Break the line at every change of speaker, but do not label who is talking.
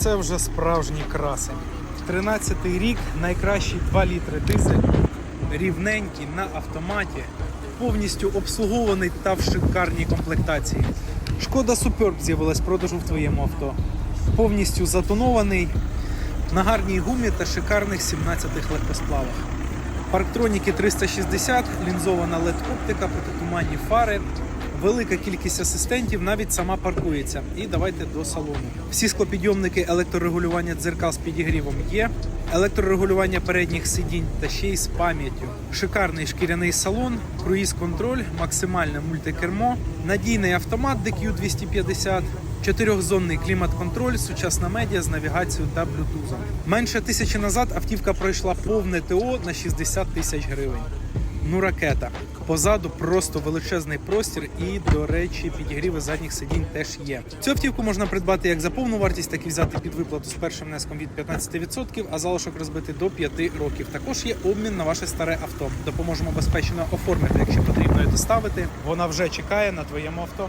це вже справжній красень. 13-й рік, найкращий 2 літри дизель, рівненький на автоматі, повністю обслугований та в шикарній комплектації. Шкода Superb з'явилась в продажу в твоєму авто. Повністю затонований, на гарній гумі та шикарних 17-х легкосплавах. Парктроніки 360, лінзована LED-оптика, протитуманні фари, велика кількість асистентів, навіть сама паркується. І давайте до салону. Всі склопідйомники електрорегулювання дзеркал з підігрівом є, електрорегулювання передніх сидінь та ще й з пам'яттю. Шикарний шкіряний салон, круїз-контроль, максимальне мультикермо, надійний автомат DQ 250, чотирьохзонний клімат-контроль, сучасна медіа з навігацією та блютузом. Менше тисячі назад автівка пройшла повне ТО на 60 тисяч гривень. Ну, ракета. Позаду просто величезний простір, і, до речі, підігріви задніх сидінь теж є. Цю автівку можна придбати як за повну вартість, так і взяти під виплату з першим внеском від 15%, а залишок розбити до 5 років. Також є обмін на ваше старе авто. Допоможемо безпечно оформити, якщо потрібно і доставити. Вона вже чекає на твоєму авто.